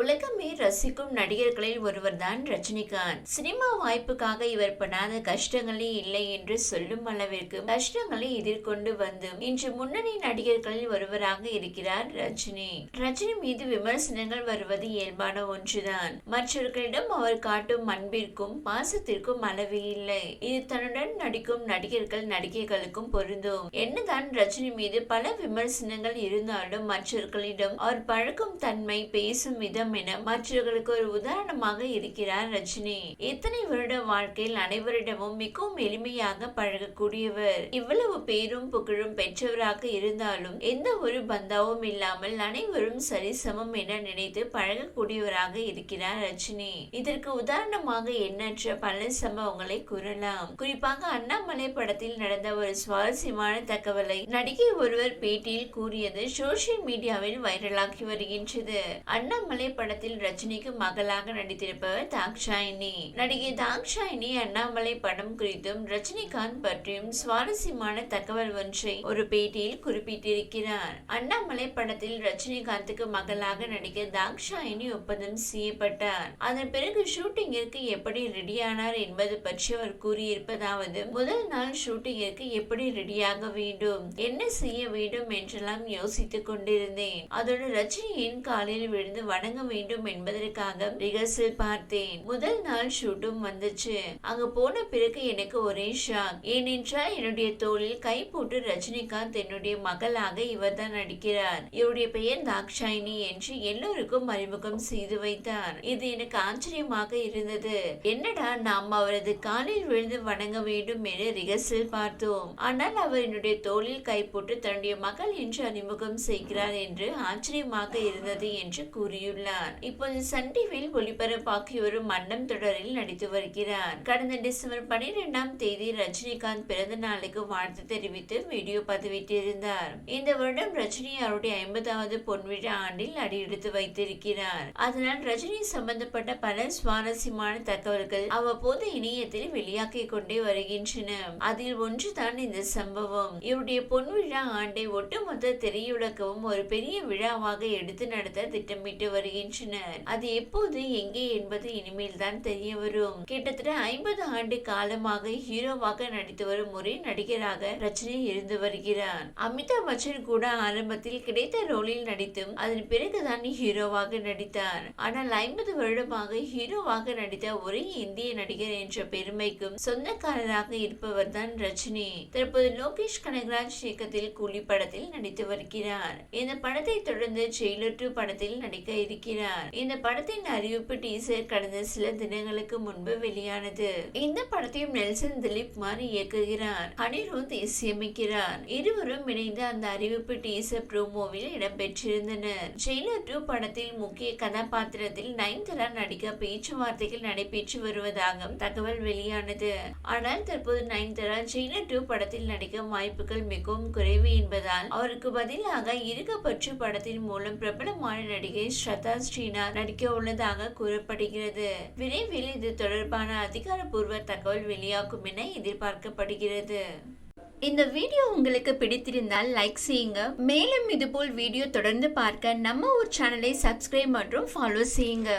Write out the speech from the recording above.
உலகமே ரசிக்கும் நடிகர்களில் ஒருவர்தான் ரஜினிகாந்த். சினிமா வாய்ப்புக்காக இவர் படாத கஷ்டங்களே இல்லை என்று சொல்லும் அளவிற்கு கஷ்டங்களை எதிர்கொண்டு வந்து இன்று முன்னணி நடிகர்களில் ஒருவராக இருக்கிறார் ரஜினி. ரஜினி மீது விமர்சனங்கள் வருவது இயல்பான ஒன்றுதான். மற்றவர்களிடம் அவர் காட்டும் அன்பிற்கும் பாசத்திற்கும் அளவே இல்லை. இது தன்னுடன் நடிக்கும் நடிகர்கள் நடிகைகளுக்கும் பொருந்தும். என்னதான் ரஜினி மீது பல விமர்சனங்கள் இருந்தாலும் மற்றவர்களிடம் அவர் பழக்கும் தன்மை பேசும் விதம் என மற்றவர்களுக்கு ஒரு உதாரணமாக இருக்கிறார் ரஜினி. இத்தனை வருட வாழ்க்கையில் அனைவரிடமும் மிகவும் எளிமையாக பழகக்கூடியவர். இவ்வளவு பேரும் புகழும் பெற்றவராக இருந்தாலும் எந்த ஒரு பந்தாவும் இல்லாமல் அனைவரும் சரிசமம் என நினைத்து பழகக்கூடியவராக இருக்கிறார் ரஜினி. இதற்கு உதாரணமாக எண்ணற்ற பல சம்பவங்களை கூறலாம். குறிப்பாக அண்ணாமலை படத்தில் நடந்த ஒரு சுவாரஸ்யமான தகவலை நடிகை ஒருவர் பேட்டியில் கூறியது சோசியல் மீடியாவில் வைரலாகி வருகின்றது. அண்ணாமலை திரைப்படத்தில் ரஜினிக்கு மகளாக நடித்திருப்பவர் தாக்ஷாயினி. நடிகை தாக்ஷாயினி அண்ணாமலை படம் குறித்தும் ரஜினிகாந்த் பற்றியும் சுவாரஸ்யமான தகவல் ஒன்றை ஒரு பேட்டியில் குறிப்பிட்டிருக்கிறார். அண்ணாமலை படத்தில் ரஜினிகாந்துக்கு மகளாக நடிக்க தாக்ஷாயினி ஒப்பந்தம் செய்யப்பட்டார். அதன் பிறகு ஷூட்டிங்கிற்கு எப்படி ரெடியானார் என்பது பற்றி அவர் கூறியிருப்பதாவது முதல் நாள் ஷூட்டிங்கிற்கு எப்படி ரெடியாக வேண்டும் என்ன செய்ய வேண்டும் என்றெல்லாம் யோசித்துக் கொண்டிருந்தேன். அதோடு ரஜினியின் காலில் விழுந்து வணங்க வேண்டும் என்பதற்காக ரிஹர்சல் பார்த்தேன். முதல் நாள் ஷூட்டும் வந்துச்சு. அங்க போன பிறகு எனக்கு ஒரே ஷாக் ஏனென்றால் என்னுடைய தோளில் கை போட்டு ரஜினிகாந்த் என்னுடைய மகளாக இவர் தான் நடிக்கிறார். இவருடைய பெயர் தாக்ஷாயினி என்று எல்லோருக்கும் அறிமுகம் செய்து வைத்தார். இது எனக்கு ஆச்சரியமாக இருந்தது. என்னடா நாம் அவரது காலில் விழுந்து வணங்க வேண்டும் என ரிஹர்சல் பார்த்தோம். ஆனால் அவர் என்னுடைய தோளில் கை போட்டு தன்னுடைய மகள் என்று அறிமுகம் செய்கிறார் என்று ஆச்சரியமாக இருந்தது என்று கூறியுள்ளார். இப்போது சன் டிவியில் ஒளிபரப்பாகி வரும் மன்னம் தொடரில் நடித்து வருகிறார். கடந்த டிசம்பர் பனிரெண்டாம் தேதி ரஜினிகாந்த் பிறந்த நாளுக்கு வாழ்த்து தெரிவித்து வீடியோ பதிவிட்டிருந்தார். இந்த வருடம் ரஜினி அவருடைய ஐம்பதாவது பொன்விழா ஆண்டில் அடியெடுத்து வைத்திருக்கிறார். அதனால் ரஜினி சம்பந்தப்பட்ட பல சுவாரஸ்யமான தகவல்கள் அவ்வப்போது இணையத்தில் வெளியாக்கி கொண்டே வருகின்றன. அதில் ஒன்றுதான் இந்த சம்பவம். இவருடைய பொன்விழா ஆண்டை ஒட்டுமொத்த திரையுலகவும் ஒரு பெரிய விழாவாக எடுத்து நடத்த திட்டமிட்டு வருகின்றனர் அது எப்போது எங்கே என்பது இனிமேல் தான் தெரிய வரும். கிட்டத்தட்ட ஐம்பது ஆண்டு காலமாக ஹீரோவாக நடித்து வரும் ஒரே நடிகராக ரஜினி இருந்து வருகிறார். அமிதாப் பச்சன் கூட ஆரம்பத்தில் கிடைத்த ரோலில் நடித்தும் அதன் பிறகுதான் ஹீரோவாக நடித்தார். ஆனால் ஐம்பது வருடமாக ஹீரோவாக நடித்த ஒரே இந்திய நடிகர் என்ற பெருமைக்கும் சொந்தக்காரராக இருப்பவர் தான் ரஜினி. தற்போது லோகேஷ் கனகராஜ் இயக்கத்தில் கூலி படத்தில் நடித்து வருகிறார். இந்த படத்தை தொடர்ந்து ஜெயிலர் டூ படத்தில் நடிக்க இருக்கிறார். இந்த படத்தின் அறிவிப்பு டீசர் கடந்த சில தினங்களுக்கு முன்பு வெளியானது. இந்த படத்தையும் நெல்சன் திலீப் குமார் இயக்குகிறார். அனிருத் இசையமைக்கிறார். இருவரும் இணைந்து அந்த அறிவிப்பு டீசர் ப்ரோமோவில் இடம்பெற்றிருந்தனர். ஜெயிலர் டூ படத்தில் முக்கிய கதாபாத்திரத்தில் நயன்தாரா நடிக்க பேச்சுவார்த்தைகள் நடைபெற்று வருவதாக தகவல் வெளியானது. ஆனால் தற்போது நயன்தாரா ஜெயிலர் டூ படத்தில் நடிக்க வாய்ப்புகள் மிகவும் குறைவு என்பதால் அவருக்கு பதிலாக இருக்கப்பற்று படத்தின் மூலம் பிரபலமான நடிகை ஸ்ரதா ஸ்ரீநாத் நடிக்க உள்ளதாக கூறப்படுகிறது. விரைவில் இது தொடர்பான அதிகாரப்பூர்வ தகவல் வெளியாகும் என எதிர்பார்க்கப்படுகிறது. இந்த வீடியோ உங்களுக்கு பிடித்திருந்தால் லைக் செய்யுங்க. மேலும் இதுபோல் வீடியோ தொடர்ந்து பார்க்க நம்ம ஒரு சேனலை சப்ஸ்கிரைப் மற்றும் ஃபாலோ செய்யுங்க.